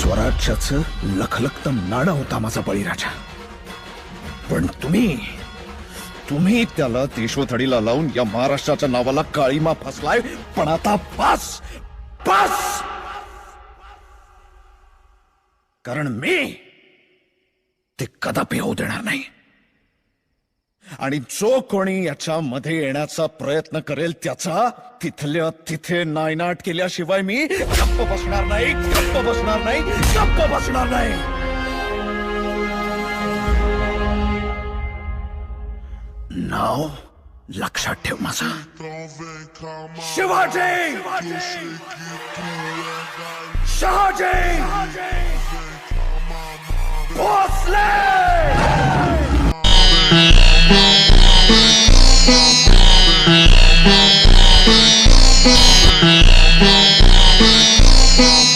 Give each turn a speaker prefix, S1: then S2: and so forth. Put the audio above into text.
S1: स्वराज्याचं लखलखत नाणं होता माझा बळीराजा. पण तुम्ही तुम्ही त्याला देशवथडीला लावून या महाराष्ट्राच्या नावाला काळीमा फसलाय पण आता पास पास कारण मी ते कदापि होऊ देणार नाही. आणि जो कोणी याच्यामध्ये येण्याचा प्रयत्न करेल त्याचा तिथल्या तिथे नायनाट केल्याशिवाय मी गप्प बसणार नाही गप्प बसणार नाही गप्प बसणार नाही. नाव लक्षात ठेव माझा. शिवाजी! शहाजी भोसले! Thank you.